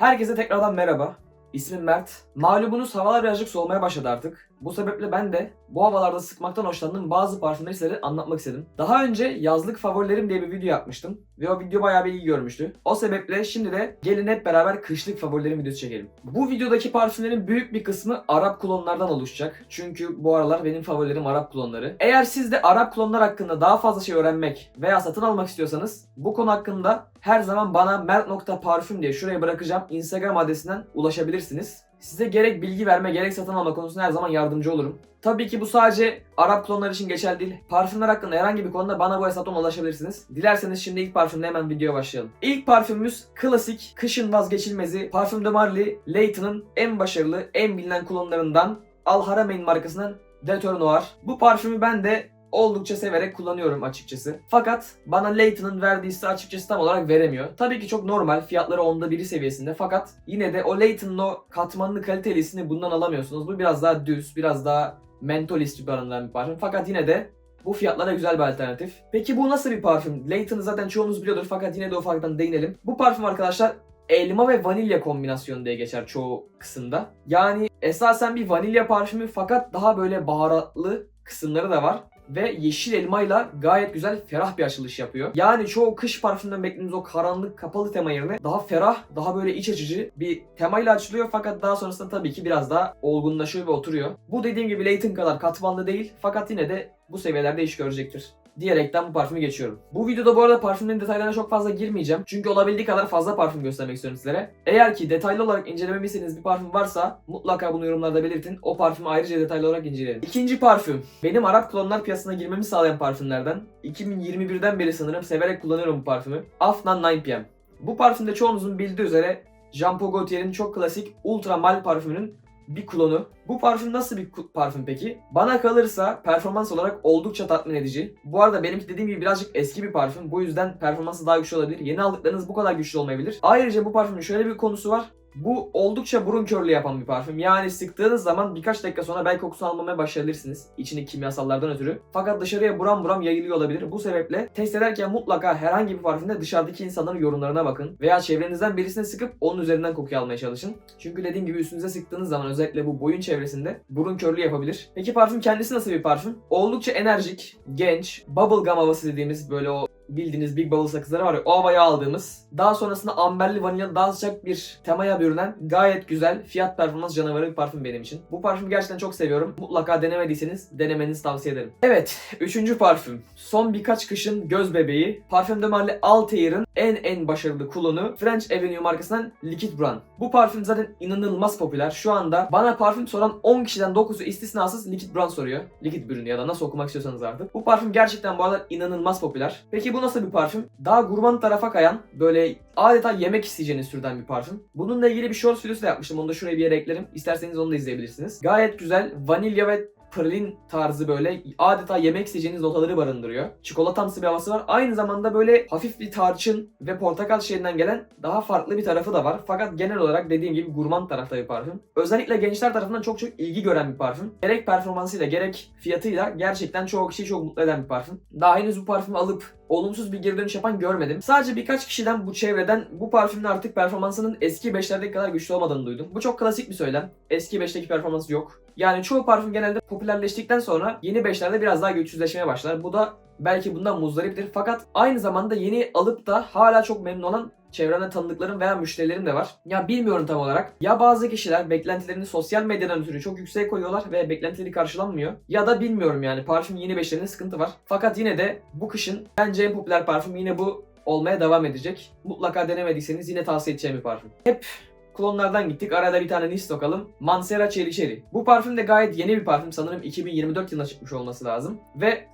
Herkese tekrardan merhaba. İsmim Mert. Malumunuz havalar birazcık soğumaya başladı artık. Bu sebeple ben de bu havalarda sıkmaktan hoşlandığım bazı parfümleri size anlatmak istedim. Daha önce yazlık favorilerim diye bir video yapmıştım. Ve o video bayağı bir iyi görmüştü. O sebeple şimdi de gelin hep beraber kışlık favorilerim videosu çekelim. Bu videodaki parfümlerin büyük bir kısmı Arap klonlardan oluşacak. Çünkü bu aralar benim favorilerim Arap klonları. Eğer siz de Arap klonlar hakkında daha fazla şey öğrenmek veya satın almak istiyorsanız bu konu hakkında her zaman bana mert.parfüm diye şuraya bırakacağım Instagram adresinden ulaşabilirsiniz. Size gerek bilgi verme gerek satın alma konusunda her zaman yardımcı olurum. Tabii ki bu sadece Arap klonlar için geçerli değil. Parfümler hakkında herhangi bir konuda bana bu hesaptan ulaşabilirsiniz. Dilerseniz şimdi ilk parfümle hemen videoya başlayalım. İlk parfümümüz klasik, kışın vazgeçilmezi Parfüm de Marly, Layton'ın en başarılı, en bilinen klonlarından Al Harameyn markasının Detour Noir. Bu parfümü ben de oldukça severek kullanıyorum açıkçası. Fakat bana Layton'ın verdiği hissi açıkçası tam olarak veremiyor. Tabii ki çok normal. Fiyatları onda biri seviyesinde. Fakat yine de o Layton'ın o katmanlı kalitelisini bundan alamıyorsunuz. Bu biraz daha düz, biraz daha mentolist barındıran bir parfüm. Fakat yine de bu fiyatlara güzel bir alternatif. Peki bu nasıl bir parfüm? Layton'ı zaten çoğunuz biliyordur fakat yine de ufaktan değinelim. Bu parfüm arkadaşlar elma ve vanilya kombinasyonu diye geçer çoğu kısımda. Yani esasen bir vanilya parfümü fakat daha böyle baharatlı kısımları da var ve yeşil elmayla gayet güzel ferah bir açılış yapıyor. Yani çoğu kış parfümünden beklediğimiz o karanlık kapalı tema yerine daha ferah, daha böyle iç açıcı bir temayla açılıyor fakat daha sonrasında tabii ki biraz daha olgunlaşıyor ve oturuyor. Bu dediğim gibi Layton kadar katmanlı değil fakat yine de bu seviyelerde iş görecektir diyerekten bu parfümü geçiyorum. Bu videoda bu arada parfümlerin detaylarına çok fazla girmeyeceğim. Çünkü olabildiği kadar fazla parfüm göstermek istiyorum sizlere. Eğer ki detaylı olarak incelememi bir parfüm varsa mutlaka bunu yorumlarda belirtin. O parfümü ayrıca detaylı olarak inceleyelim. İkinci parfüm. Benim Arap klonlar piyasasına girmemi sağlayan parfümlerden. 2021'den beri sanırım severek kullanıyorum bu parfümü. Afnan 9pm. Bu parfümde çoğunuzun bildiği üzere Jean Paul Gaultier'in çok klasik Ultra Mal parfümünün bir klonu. Bu parfüm nasıl bir parfüm peki? Bana kalırsa performans olarak oldukça tatmin edici. Bu arada benimki dediğim gibi birazcık eski bir parfüm. Bu yüzden performansı daha güçlü olabilir. Yeni aldıklarınız bu kadar güçlü olmayabilir. Ayrıca bu parfümün şöyle bir konusu var. Bu oldukça burun körlüğü yapan bir parfüm. Yani sıktığınız zaman birkaç dakika sonra belki kokusunu almamaya başlayabilirsiniz. İçindeki kimyasallardan ötürü. Fakat dışarıya buram buram yayılıyor olabilir. Bu sebeple test ederken mutlaka herhangi bir parfümde dışarıdaki insanların yorumlarına bakın. Veya çevrenizden birisine sıkıp onun üzerinden kokuyu almaya çalışın. Çünkü dediğim gibi üstünüze sıktığınız zaman özellikle bu boyun çevresinde burun körlüğü yapabilir. Peki parfüm kendisi nasıl bir parfüm? Oldukça enerjik, genç, bubblegum havası dediğimiz böyle o bildiğiniz Big Bubble sakızları var ya o havayı aldığımız. Daha sonrasında amberli vanilyalı daha sıcak bir temaya bürünen gayet güzel fiyat performans canavarı bir parfüm benim için. Bu parfümü gerçekten çok seviyorum. Mutlaka denemediyseniz denemenizi tavsiye ederim. Evet, üçüncü parfüm. Son birkaç kışın göz bebeği. Parfüm de Marly Altair'ın en en başarılı klonu French Avenue markasından Liquid Brown. Bu parfüm zaten inanılmaz popüler. Şu anda bana parfüm soran 10 kişiden 9'u istisnasız Liquid Brown soruyor. Liquid ürünü ya da nasıl okumak istiyorsanız artık. Bu parfüm gerçekten bu arada inanılmaz popüler. Peki bu nasıl bir parfüm? Daha gurman tarafa kayan, böyle adeta yemek isteyeceğiniz türden bir parfüm. Bununla ilgili bir short videosu da yapmıştım. Onu da şuraya bir yere eklerim. İsterseniz onu da izleyebilirsiniz. Gayet güzel. Vanilya ve pralin tarzı böyle adeta yemek isteyeceğiniz notaları barındırıyor. Çikolatamsı bir havası var. Aynı zamanda böyle hafif bir tarçın ve portakal şeyinden gelen daha farklı bir tarafı da var. Fakat genel olarak dediğim gibi gurman tarafta bir parfüm. Özellikle gençler tarafından çok çok ilgi gören bir parfüm. Gerek performansıyla gerek fiyatıyla gerçekten çoğu kişiyi çok mutlu eden bir parfüm. Daha henüz bu parfümü alıp olumsuz bir geri dönüş yapan görmedim. Sadece birkaç kişiden bu çevreden bu parfümün artık performansının eski 5'lerdeki kadar güçlü olmadığını duydum. Bu çok klasik bir söylem. Eski 5'teki performansı yok. Yani çoğu parfüm genelde popülerleştikten sonra yeni 5'lerde biraz daha güçsüzleşmeye başlar. Bu da belki bundan muzdariptir. Fakat aynı zamanda yeni alıp da hala çok memnun olan çevremde tanıdıklarım veya müşterilerim de var. Ya bilmiyorum tam olarak. Ya bazı kişiler beklentilerini sosyal medyadan ötürü çok yükseğe koyuyorlar ve beklentileri karşılanmıyor. Ya da bilmiyorum yani parfüm yeni beşlerinde sıkıntı var. Fakat yine de bu kışın bence en popüler parfüm yine bu olmaya devam edecek. Mutlaka denemediyseniz yine tavsiye edeceğim bir parfüm. Hep klonlardan gittik. Arada bir tane Nis sokalım. Mancera Cherry Cherry. Bu parfüm de gayet yeni bir parfüm. Sanırım 2024 yılında çıkmış olması lazım. Ve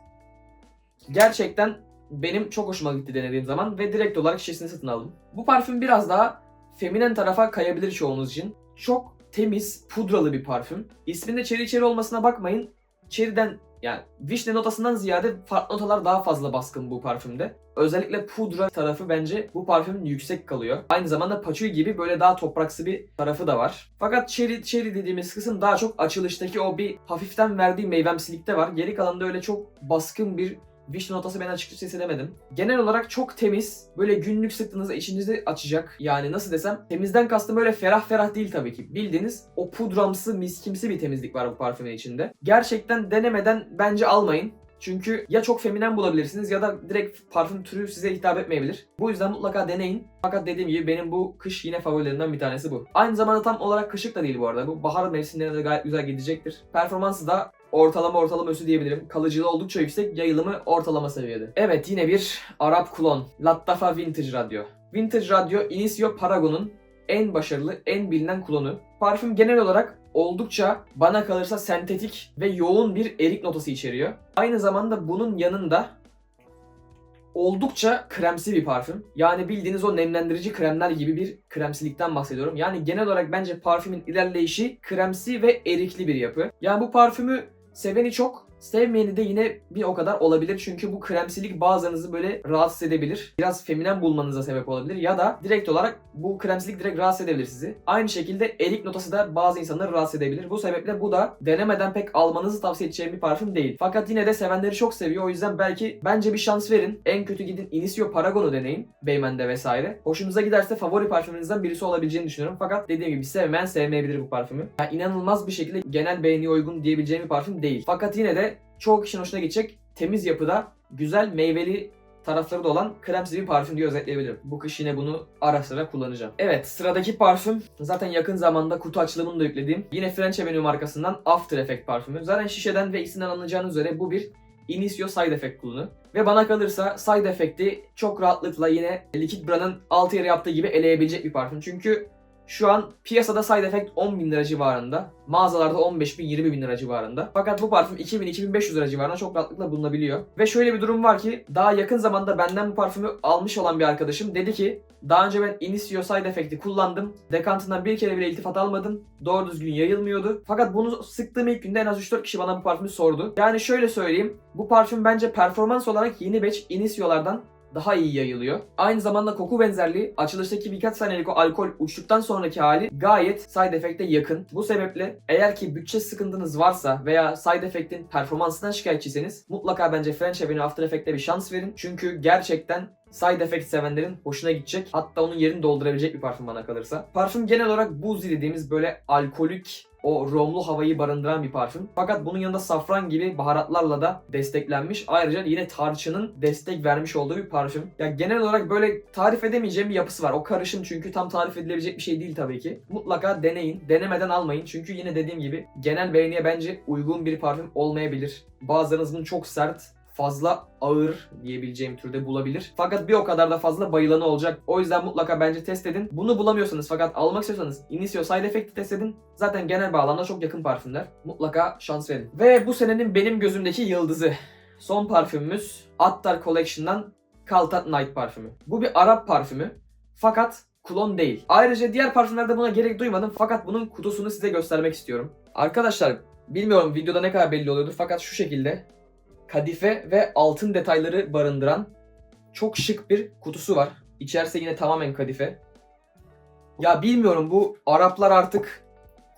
gerçekten benim çok hoşuma gitti denediğim zaman ve direkt olarak şişesini satın aldım. Bu parfüm biraz daha feminen tarafa kayabilir çoğunuz için. Çok temiz, pudralı bir parfüm. İsminde cherry cherry olmasına bakmayın. Cherry'den yani vişne notasından ziyade farklı notalar daha fazla baskın bu parfümde. Özellikle pudra tarafı bence bu parfümün yüksek kalıyor. Aynı zamanda patchouli gibi böyle daha topraksı bir tarafı da var. Fakat cherry cherry dediğimiz kısım daha çok açılıştaki o bir hafiften verdiği meyvemsilikte var. Geri kalanında öyle çok baskın bir vişne notası ben açıkçası hissedemedim. Genel olarak çok temiz. Böyle günlük sıktığınızda içinizi açacak. Yani nasıl desem temizden kastım öyle ferah ferah değil tabii ki. Bildiğiniz o pudramsı miskimsi bir temizlik var bu parfümün içinde. Gerçekten denemeden bence almayın. Çünkü ya çok feminen bulabilirsiniz ya da direkt parfüm türü size hitap etmeyebilir. Bu yüzden mutlaka deneyin. Fakat dediğim gibi benim bu kış yine favorilerimden bir tanesi bu. Aynı zamanda tam olarak kışık da değil bu arada. Bu bahar mevsimlerine de gayet güzel gidecektir. Performansı da ortalama ortalama üstü diyebilirim. Kalıcılığı oldukça yüksek, yayılımı ortalama seviyede. Evet yine bir Arap kulon. Lattafa Vintage Radyo. Vintage Radyo Inicio Paragon'un en başarılı, en bilinen klonu. Parfüm genel olarak oldukça bana kalırsa sentetik ve yoğun bir erik notası içeriyor. Aynı zamanda bunun yanında oldukça kremsi bir parfüm. Yani bildiğiniz o nemlendirici kremler gibi bir kremsilikten bahsediyorum. Yani genel olarak bence parfümün ilerleyişi kremsi ve erikli bir yapı. Yani bu parfümü seveni çok, sevmeyeni de yine bir o kadar olabilir. Çünkü bu kremsilik bazılarınızı böyle rahatsız edebilir. Biraz feminen bulmanıza sebep olabilir. Ya da direkt olarak bu kremsilik direkt rahatsız edebilir sizi. Aynı şekilde erik notası da bazı insanları rahatsız edebilir. Bu sebeple bu da denemeden pek almanızı tavsiye edeceğim bir parfüm değil. Fakat yine de sevenleri çok seviyor. O yüzden belki bence bir şans verin. En kötü gidin Inicio Paragon'u deneyin. Beymen'de vesaire. Hoşunuza giderse favori parfümünüzden birisi olabileceğini düşünüyorum. Fakat dediğim gibi sevmeyen sevmeyebilir bu parfümü. Yani inanılmaz bir şekilde genel beğeniye uygun diyebileceğim bir parfüm değil. Fakat yine de çoğu kişinin hoşuna gidecek temiz yapıda güzel meyveli tarafları da olan kremsi bir parfüm diye özetleyebilirim. Bu kış yine bunu ara sıra kullanacağım. Evet sıradaki parfüm zaten yakın zamanda kutu açılımını da yüklediğim yine French Avenue markasından After Effect parfümü. Zaten şişeden ve isimden anlayacağınız üzere bu bir Inicio Side Effect klonu. Ve bana kalırsa Side Effect'i çok rahatlıkla yine Liquid Brand'ın altı yere yaptığı gibi eleyebilecek bir parfüm. Çünkü şu an piyasada Side Effect 10 bin lira civarında. Mağazalarda 15 bin 20 bin lira civarında. Fakat bu parfüm 2000-2500 lira civarında çok rahatlıkla bulunabiliyor. Ve şöyle bir durum var ki daha yakın zamanda benden bu parfümü almış olan bir arkadaşım dedi ki daha önce ben Inicio Side Effect'i kullandım. Dekantından bir kere bile iltifat almadım. Doğru düzgün yayılmıyordu. Fakat bunu sıktığım ilk günde en az 3-4 kişi bana bu parfümü sordu. Yani şöyle söyleyeyim. Bu parfüm bence performans olarak yeni batch Inicio'lardan daha iyi yayılıyor. Aynı zamanda koku benzerliği açılıştaki birkaç saniyelik o alkol uçtuktan sonraki hali gayet side effect'e yakın. Bu sebeple eğer ki bütçe sıkıntınız varsa veya side effect'in performansından şikayetçiyseniz mutlaka bence French Avenue After Effect'e bir şans verin. Çünkü gerçekten side effect sevenlerin hoşuna gidecek. Hatta onun yerini doldurabilecek bir parfüm bana kalırsa. Parfüm genel olarak buzzy dediğimiz böyle alkolik o romlu havayı barındıran bir parfüm. Fakat bunun yanında safran gibi baharatlarla da desteklenmiş. Ayrıca yine tarçının destek vermiş olduğu bir parfüm. Ya genel olarak böyle tarif edemeyeceğim bir yapısı var. O karışım çünkü tam tarif edilebilecek bir şey değil tabii ki. Mutlaka deneyin. Denemeden almayın. Çünkü yine dediğim gibi genel beğeniye bence uygun bir parfüm olmayabilir. Bazılarınız bunu çok sert, fazla ağır diyebileceğim türde bulabilir. Fakat bir o kadar da fazla bayılanı olacak. O yüzden mutlaka bence test edin. Bunu bulamıyorsanız fakat almak istiyorsanız Inicio Side Effect'i test edin. Zaten genel bağlamda çok yakın parfümler. Mutlaka şans verin. Ve bu senenin benim gözümdeki yıldızı. Son parfümümüz Attar Collection'dan Kaltat Night parfümü. Bu bir Arap parfümü. Fakat klon değil. Ayrıca diğer parfümlerde buna gerek duymadım fakat bunun kutusunu size göstermek istiyorum. Arkadaşlar bilmiyorum videoda ne kadar belli oluyordur fakat şu şekilde kadife ve altın detayları barındıran çok şık bir kutusu var. İçerisi yine tamamen kadife. Ya bilmiyorum bu Araplar artık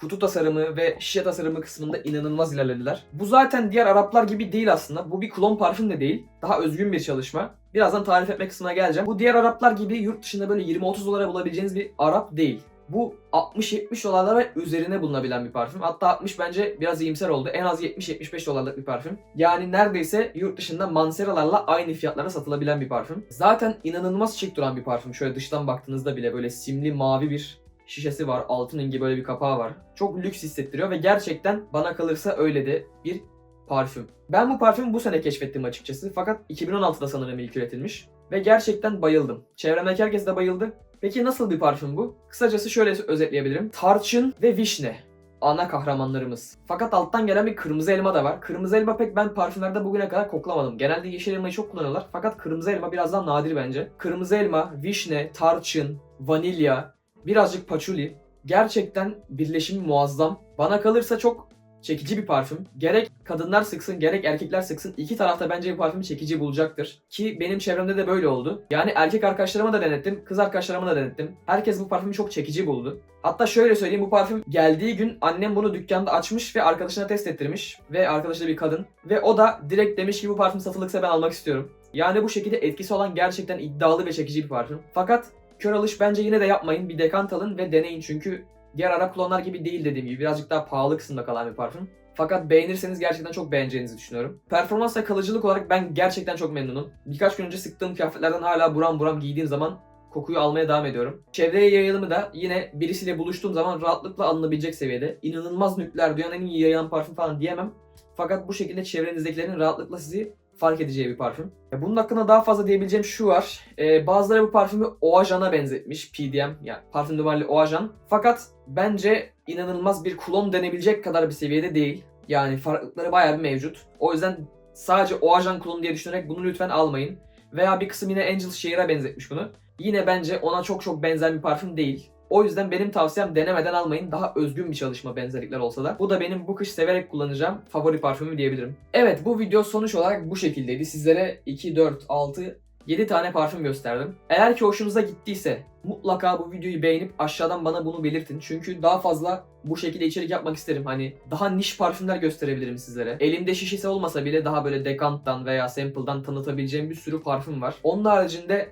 kutu tasarımı ve şişe tasarımı kısmında inanılmaz ilerlediler. Bu zaten diğer Araplar gibi değil aslında. Bu bir klon parfüm de değil. Daha özgün bir çalışma. Birazdan tarif etme kısmına geleceğim. Bu diğer Araplar gibi yurt dışında böyle 20-30 dolara bulabileceğiniz bir Arap değil. Bu 60-70 dolarlar ve üzerine bulunabilen bir parfüm. Hatta 60 bence biraz iyimser oldu. En az 70-75 dolarlık bir parfüm. Yani neredeyse yurt dışında manseralarla aynı fiyatlara satılabilen bir parfüm. Zaten inanılmaz şık duran bir parfüm. Şöyle dıştan baktığınızda bile böyle simli mavi bir şişesi var. Altın rengi böyle bir kapağı var. Çok lüks hissettiriyor ve gerçekten bana kalırsa öyle de bir parfüm. Ben bu parfümü bu sene keşfettim açıkçası. Fakat 2016'da sanırım ilk üretilmiş. Ve gerçekten bayıldım. Çevremdeki herkes de bayıldı. Peki nasıl bir parfüm bu? Kısacası şöyle özetleyebilirim. Tarçın ve vişne ana kahramanlarımız. Fakat alttan gelen bir kırmızı elma da var. Kırmızı elma pek ben parfümlerde bugüne kadar koklamadım. Genelde yeşil elmayı çok kullanıyorlar. Fakat kırmızı elma biraz daha nadir bence. Kırmızı elma, vişne, tarçın, vanilya, birazcık patchouli. Gerçekten birleşimi muazzam. Bana kalırsa çok çekici bir parfüm. Gerek kadınlar sıksın gerek erkekler sıksın iki tarafta bence bu parfümü çekici bulacaktır. Ki benim çevremde de böyle oldu. Yani erkek arkadaşlarıma da denettim, kız arkadaşlarıma da denettim. Herkes bu parfümü çok çekici buldu. Hatta şöyle söyleyeyim bu parfüm geldiği gün annem bunu dükkanda açmış ve arkadaşına test ettirmiş. Ve arkadaşı da bir kadın. Ve o da direkt demiş ki bu parfüm satılıksa ben almak istiyorum. Yani bu şekilde etkisi olan gerçekten iddialı ve çekici bir parfüm. Fakat kör alış bence yine de yapmayın. Bir dekant alın ve deneyin çünkü diğer Arap klonlar gibi değil dediğim gibi. Birazcık daha pahalı kısımda kalan bir parfüm. Fakat beğenirseniz gerçekten çok beğeneceğinizi düşünüyorum. Performans ve kalıcılık olarak ben gerçekten çok memnunum. Birkaç gün önce sıktığım kıyafetlerden hala buram buram giydiğim zaman kokuyu almaya devam ediyorum. Çevreye yayılımı da yine birisiyle buluştuğum zaman rahatlıkla alınabilecek seviyede. İnanılmaz nükleer, dünyanın en iyi yayılan parfüm falan diyemem. Fakat bu şekilde çevrenizdekilerin rahatlıkla sizi fark edeceği bir parfüm. E, Bunun hakkında daha fazla diyebileceğim şu var. E, bazıları bu parfümü Oajan'a benzetmiş. PDM yani parfüm duvarlı Oajan. Fakat bence inanılmaz bir klon denebilecek kadar bir seviyede değil. Yani farklılıkları bayağı bir mevcut. O yüzden sadece Oajan klonu diye düşünerek bunu lütfen almayın. Veya bir kısım yine Angel Share'a benzetmiş bunu. Yine bence ona çok çok benzer bir parfüm değil. O yüzden benim tavsiyem denemeden almayın. Daha özgün bir çalışma benzerlikler olsa da. Bu da benim bu kış severek kullanacağım favori parfümüm diyebilirim. Evet bu video sonuç olarak bu şekildeydi. Sizlere 2, 4, 6, 7 tane parfüm gösterdim. Eğer ki hoşunuza gittiyse mutlaka bu videoyu beğenip aşağıdan bana bunu belirtin. Çünkü daha fazla bu şekilde içerik yapmak isterim. Hani daha niş parfümler gösterebilirim sizlere. Elimde şişesi olmasa bile daha böyle Decant'tan veya Sample'dan tanıtabileceğim bir sürü parfüm var. Onun haricinde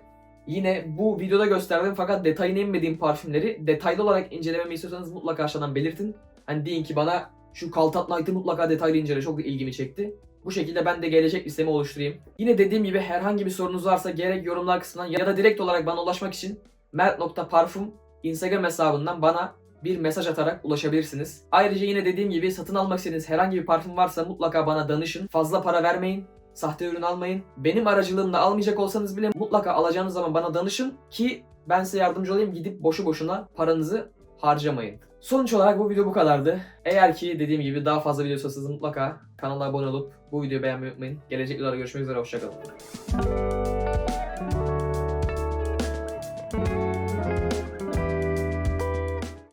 Yine bu videoda gösterdim fakat detayına inmediğim parfümleri detaylı olarak incelememi istiyorsanız mutlaka aşağıdan belirtin. Hani deyin ki bana şu Kaltat Night'ı mutlaka detaylı incele çok ilgimi çekti. Bu şekilde ben de gelecek listemi oluşturayım. Yine dediğim gibi herhangi bir sorunuz varsa gerek yorumlar kısmından ya da direkt olarak bana ulaşmak için mert.parfum Instagram hesabından bana bir mesaj atarak ulaşabilirsiniz. Ayrıca yine dediğim gibi satın almak istediğiniz herhangi bir parfüm varsa mutlaka bana danışın. Fazla para vermeyin. Sahte ürün almayın. Benim aracılığımla almayacak olsanız bile mutlaka alacağınız zaman bana danışın ki ben size yardımcı olayım. Gidip boşu boşuna paranızı harcamayın. Sonuç olarak bu video bu kadardı. Eğer ki dediğim gibi daha fazla video istiyorsanız mutlaka kanala abone olup bu videoyu beğenmeyi unutmayın. Gelecek videolarda görüşmek üzere. Hoşçakalın.